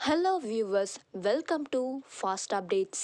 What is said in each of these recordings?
Hello viewers welcome to fast updates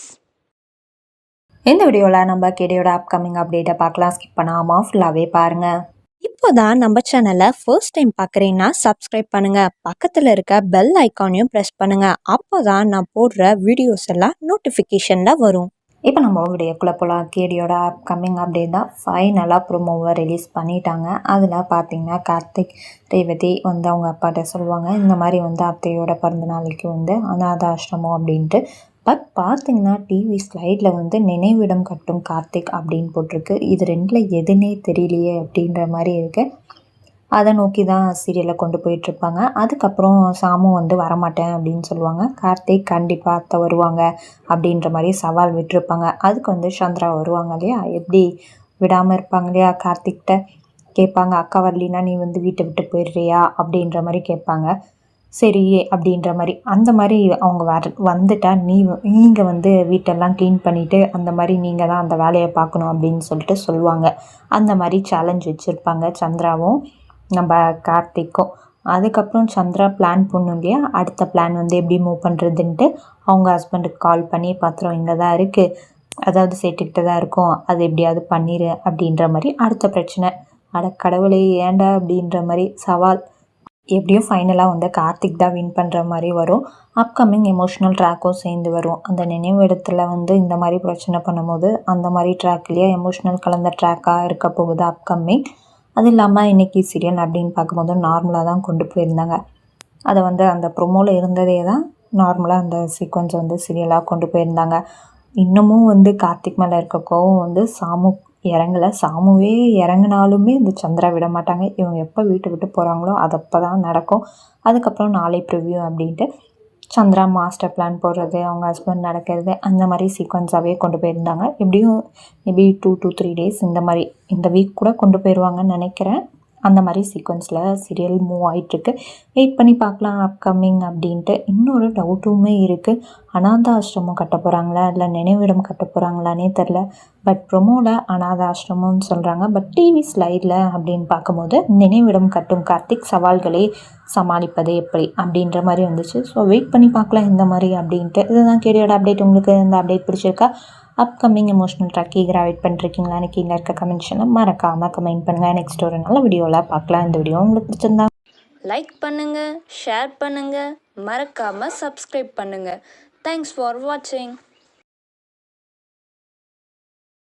இந்த வீடியோவில் நம்ம கேடியோட அப்கமிங் அப்டேட்டை பார்க்கலாம். ஸ்கிப் பண்ணாமல் ஃபுல்லாகவே பாருங்கள் இப்போதான் நம்ம சேனலை ஃபர்ஸ்ட் டைம் பார்க்குறீங்கன்னா சப்ஸ்கிரைப் பண்ணுங்க. பக்கத்தில் இருக்க பெல் ஐக்கானையும் ப்ரெஸ் பண்ணுங்க. அப்போதான் நான் போடுற வீடியோஸ் எல்லாம் நோட்டிஃபிகேஷனில் வரும். இப்போ நம்ம வீடியோக்குள்ளே போகலாம் கேடியோட அப்கமிங் அப்டேட் தான் ஃபைனலாக ப்ரொமோவை ரிலீஸ் பண்ணிட்டாங்க. அதில் பார்த்தீங்கன்னா கார்த்திக் ரேவதி வந்து அவங்க அப்பாட்ட சொல்லுவாங்க இந்த மாதிரி வந்து அத்தையோட பிறந்த நாளைக்கு வந்து அநாத ஆசிரமம் அப்படின்ட்டு. பட் பார்த்தீங்கன்னா டிவி ஸ்லைடில் வந்து நினைவிடம் கட்டும் கார்த்திக் அப்படின்னு போட்டிருக்கு. இது ரெண்டில் எதுனே தெரியலையே அப்படின்ற மாதிரி இருக்குது அதை நோக்கி தான் சீரியலை கொண்டு போயிட்டுருப்பாங்க. அதுக்கப்புறம் சாமு வந்து வரமாட்டேன் அப்படின்னு சொல்லுவாங்க. கார்த்திக் கண்டிப்பாக அத்தை வருவாங்க அப்படின்ற மாதிரி சவால் விட்டுருப்பாங்க. அதுக்கு வந்து சந்திரா வருவாங்க இல்லையா? எப்படி விடாமல் இருப்பாங்க இல்லையா? கார்த்திக்கிட்ட கேட்பாங்க அக்கா வரலினா நீ வந்து வீட்டை விட்டு போயிடுறியா? அப்படின்ற மாதிரி கேட்பாங்க. சரி அப்படின்ற மாதிரி. அந்த மாதிரி அவங்க வர வந்துட்டா நீ நீங்கள் வந்து வீட்டெல்லாம் க்ளீன் பண்ணிவிட்டு அந்த மாதிரி நீங்கள் தான் அந்த வேலையை பார்க்கணும் அப்படின்னு சொல்லிட்டு சொல்லுவாங்க. அந்த மாதிரி சேலஞ்ச் வச்சுருப்பாங்க சந்திராவும். நம்ம கார்த்திக்கும். அதுக்கப்புறம் சந்திரா பிளான் பண்ணும் இல்லையா? அடுத்த பிளான் வந்து எப்படி மூவ் பண்ணுறதுன்ட்டு அவங்க ஹஸ்பண்டுக்கு கால் பண்ணி பத்திரம் இங்கே தான் இருக்குது அதாவது சேர்த்துக்கிட்டு தான் இருக்கும். அது எப்படியாவது பண்ணிடு அப்படின்ற மாதிரி அடுத்த பிரச்சனை. அட கடவுளே ஏண்டா அப்படின்ற மாதிரி சவால். எப்படியும் ஃபைனலாக வந்து கார்த்திக் தான் வின் பண்ணுற மாதிரி வரும். அப்கமிங் எமோஷ்னல் ட்ராக்கும் சேர்ந்து வரும். அந்த நினைவு இடத்துல வந்து இந்த மாதிரி பிரச்சனை பண்ணும்போது அந்த மாதிரி ட்ராக்லேயே எமோஷ்னல் கலந்த ட்ராக்காக இருக்க போகுது அப்கமிங் அது இல்லாமல் இன்றைக்கி சீரியல் அப்படின்னு பார்க்கும்போது நார்மலாக தான் கொண்டு போயிருந்தாங்க. அதை வந்து அந்த ப்ரொமோவில் இருந்ததே தான் நார்மலாக அந்த சீக்வன்ஸ் வந்து சீரியலாக கொண்டு போயிருந்தாங்க. இன்னமும் வந்து கார்த்திக் மேலே இருக்க கோவம் வந்து சாமு இறங்கலை. சாமுவே இறங்கினாலுமே இந்த சந்திரா விட மாட்டாங்க. இவங்க எப்போ வீட்டை விட்டு போகிறாங்களோ அது அப்போ தான் நடக்கும். அதுக்கப்புறம் நாளை ப்ரிவ்யூ அப்படின்ட்டு சந்திரா மாஸ்டர் பிளான் போடுறது அவங்க ஹஸ்பண்ட் நடக்கிறது அந்த மாதிரி சீக்வன்ஸாகவே கொண்டு போயிருந்தாங்க. எப்படியும் maybe two two three days இந்த மாதிரி இந்த வீக் கூட கொண்டு போயிடுவாங்கன்னு நினைக்கிறேன். அந்த மாதிரி சீக்வன்ஸில் சீரியல் மூவ் ஆகிட்டுருக்கு வெயிட் பண்ணி பார்க்கலாம் அப்கமிங் அப்படின்ட்டு. இன்னொரு டவுட்டுமே இருக்குது அனாத ஆசிரமம் கட்ட போகிறாங்களா இல்லை நினைவிடம் கட்ட போகிறாங்களானே தெரில பட் ப்ரொமோவில் அனாத ஆசிரமம்னு சொல்கிறாங்க பட் டிவி ஸ்லைடில் அப்படின்னு பார்க்கும்போது நினைவிடம் கட்டும் கார்த்திக் சவால்களை சமாளிப்பது எப்படி? அப்படின்ற மாதிரி வந்துச்சு. ஸோ வெயிட் பண்ணி பார்க்கலாம் இந்த மாதிரி அப்படின்ட்டு. இதுதான் கேடியோட அப்டேட் உங்களுக்கு? இந்த அப்டேட் பிடிச்சிருக்கா? அப்கமிங் எமோஷனல் ட்ராக் கிராவிட் வெயிட் பண்ணிருக்கீங்களான்னு கீழே இருக்க கமெண்ட்ஷனை மறக்காமல் கமெண்ட் பண்ணுங்கள் நெக்ஸ்ட் ஒரு நல்ல வீடியோவில் பார்க்கலாம். இந்த வீடியோ உங்களுக்கு பிடிச்சிருந்தா லைக் பண்ணுங்கள் ஷேர் பண்ணுங்கள் மறக்காமல் சப்ஸ்கிரைப் பண்ணுங்கள் தேங்க்ஸ் ஃபார் வாட்சிங்